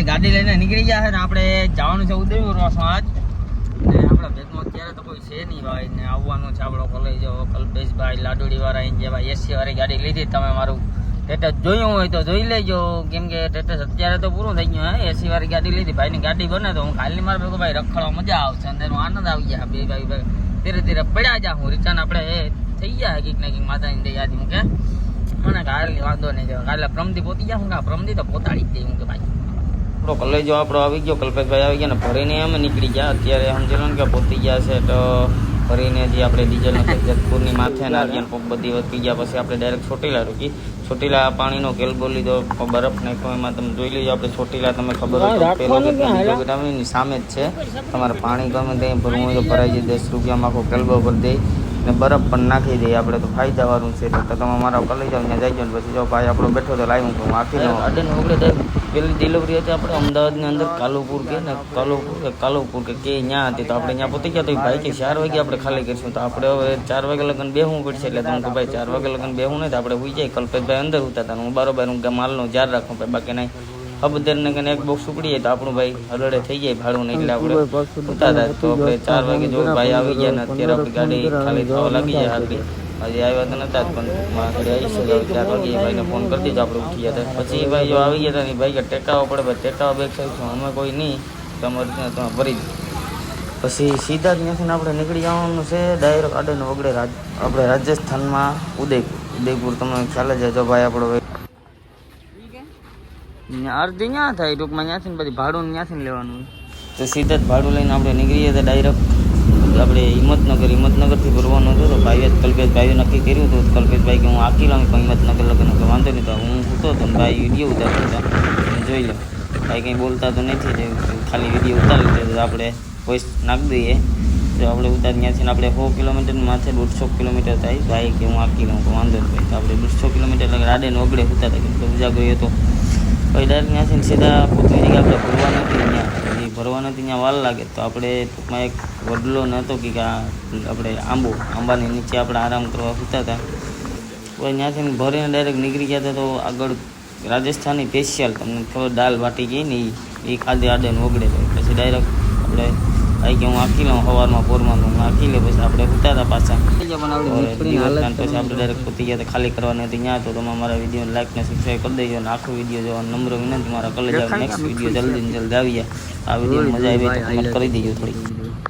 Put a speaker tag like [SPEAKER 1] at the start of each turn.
[SPEAKER 1] આપણે ગાડી લઈને નીકળી ગયા છે ને આપણે જવાનું છે ઉદયપુર વાસણ આજ ને આપણા ભેગમાં અત્યારે તો કોઈ છે નહીં ભાઈ. ને આવવાનું છે આપણો કોલેજ કલ્પેશભાઈ લાડુડી વાળા અહીં જે ભાઈ એસી વાળી ગાડી લીધી તમે મારું. સ્ટેટસ જોયું હોય તો જોઈ લેજો. કેમ કે સ્ટેટસ અત્યારે તો પૂરું થઈ ગયું, હે? એસી વાળી ગાડી લીધી, ભાઈની ગાડી બને તો હું ખાલી મારા ભેગો ભાઈ રખડવા મજા આવશે. અંદરનો આનંદ આવી ગયા. બે ભાઈ ભાઈ ધીરે ધીરે પડ્યા જા. હું રિટર્ન આપણે એ થઈ ગયા કંઈક ને કંઈક માતાની દયાથી, હું કે. મને કાલે વાંધો નહીં, કાલે પ્રમદી પોતી ગયા. હું કે પ્રમદી તો પોતાડી જ દઈ હું કે ભાઈ. આપણો કલેજો આપણો આવી ગયો કલ્પેશભાઈ આવી ગયા ને ભરીને અમે નીકળી ગયા. અત્યારે સમજી લો ને કે પોતી ગયા છે તો ભરીને જે આપણે ડીઝલ જેતપુરની માથે ના ગયા પગ બધી વધી ગયા પછી આપણે ડાયરેક્ટ છોટીલા રૂકી. છોટીલા પાણીનો કેલ્બો લીધો બરફ નાખ્યો એમાં તમે જોઈ લેજો આપણે છોટીલા તમે ખબર હોય સામે જ છે. તમારે પાણી ગમે ત્યાં ભરવું હોય તો ભરાઈ જાય દસ રૂપિયામાં આખો કેલબો ભરી દે. ને બરફ પણ નાખી દઈએ. આપણે તો ફાયદાવાળું છે. તો તમે મારા કલે જાઓ ત્યાં જઈ જાઓ પછી જો ભાઈ આપણો બેઠો તો લાવી હું આખી ને ઓગળે પેલી ડિલિવરી હતી આપણે અમદાવાદની અંદર કાલુપુર કે ને? કાલુપુર કે કાલુપુર કે કે ત્યાં હતી. તો આપણે ત્યાં પહોંચી ગયા તો ભાઈ કે ચાર વાગે આપણે ખાલી કરીશું. તો આપણે હવે ચાર વાગે લગન બેહવું પડશે એટલે તો હું કે ભાઈ ચાર વાગે લગન બેહવું નહીં. તો આપણે હોઈ જાય કલ્પેશભાઈ અંદર ઉતાતા હું બરોબર હું માલનો જાર રાખું. ભાઈ બાકી નહીં. અબદર ને કને એક બોક્સ ઉકડીએ તો આપણું ભાઈ હરડે થઈ જાય ભાડું એટલે આપણે ઉતા હતા તો આપણે ચાર વાગે જો ભાઈ આવી ગયા ને અત્યારે આપણી ગાડી ખાલી થવા લાગી જાય આપણી હજી આવ્યા તો નતા જ પણ મારા ઘરે આવી છે ચાર વાગે ભાઈને ફોન કરી દીધો આપણે ઉઠી ગયા હતા. પછી ભાઈ જો આવી ગયા હતા ને ભાઈ કે ટેકાવો પડે ભાઈ ટેકાવા બેગ છું અમે કોઈ નહીં. તમારે ત્યાં તમે ભરી પછી સીધા જ ત્યાંથી આપણે નીકળી જવાનું છે ડાયરેક્ટ આડે વગડે આપણે રાજસ્થાનમાં ઉદયપુર. ઉદયપુર તમને ખ્યાલ જ હશે ભાઈ આપણો અડધી ન્યા થાય, ટૂંકમાં ત્યાંથી પછી ભાડું ત્યાંથી લેવાનું તો સીધા જ ભાડું લઈને આપણે નીકળીએ તો ડાયરેક્ટ આપણે હિંમતનગર, હિંમતનગરથી ભરવાનું હતું તો ભાઈએ કલ્પેશ ભાઈએ નક્કી કર્યું હતું તો કલ્પેશભાઈ કે હું આખી લઉં પણ હિંમતનગર લગ્ન કે વાંધો નહીં તો હું સૂતો હતો ભાઈ વીડિયો ઉતારતો હતો. જોઈ લો. ભાઈ કંઈ બોલતા તો નથી ખાલી વીડિયો ઉતારી લીધો તો આપણે વોઇસ નાખી દઈએ. તો આપણે ઉતાર ત્યાંથી આપણે સો કિલોમીટર માથે દોઢસો કિલોમીટર થાય. ભાઈ કે હું આખી લઉં તો વાંધો નહીં તો આપણે દોઢસો કિલોમીટર લગે રાડે ઓગળે ઉતા હતા બીજા ઉજાગરો હતો પછી ડાયરેક્ટ ત્યાંથી સીધા પોતની જગ્યા આપણે ભરવા નથી ત્યાં એ ભરવા નથી ત્યાં વાલ લાગે. તો આપણે ટૂંકમાં એક વડલો નહોતો કે આપણે આંબો. આંબાની નીચે આપણે આરામ કરવા સૂતા હતા પછી ત્યાંથી ભરીને ડાયરેક્ટ નીકળી ગયા હતા તો આગળ રાજસ્થાની સ્પેશિયલ તમને ખબર, દાલ બાટી ગઈ ને એ ખાધી આડે ઓગળે પછી ડાયરેક્ટ આપણે ભાઈ કે હું આખી લઉં સવારમાં પોરમાં હું આખી લે પછી આપણે ઉતા હતા પાછા પછી આપણે ડાયરેક્ટ પૂતી ગયા ખાલી કરવાની હતી ત્યાં તો તમે મારા વીડિયો લાઈક ને સબસ્ક્રાઈબ કરી દેજો અને આખો વીડિયો જોવાનો નમ્ર વિનંતી મારા કલેજ નેક્સ્ટ વીડિયો જલ્દી ને જલ્દી આવી જાય. આ વીડિયો મજા આવી તો કમેન્ટ કરી દેજો થોડી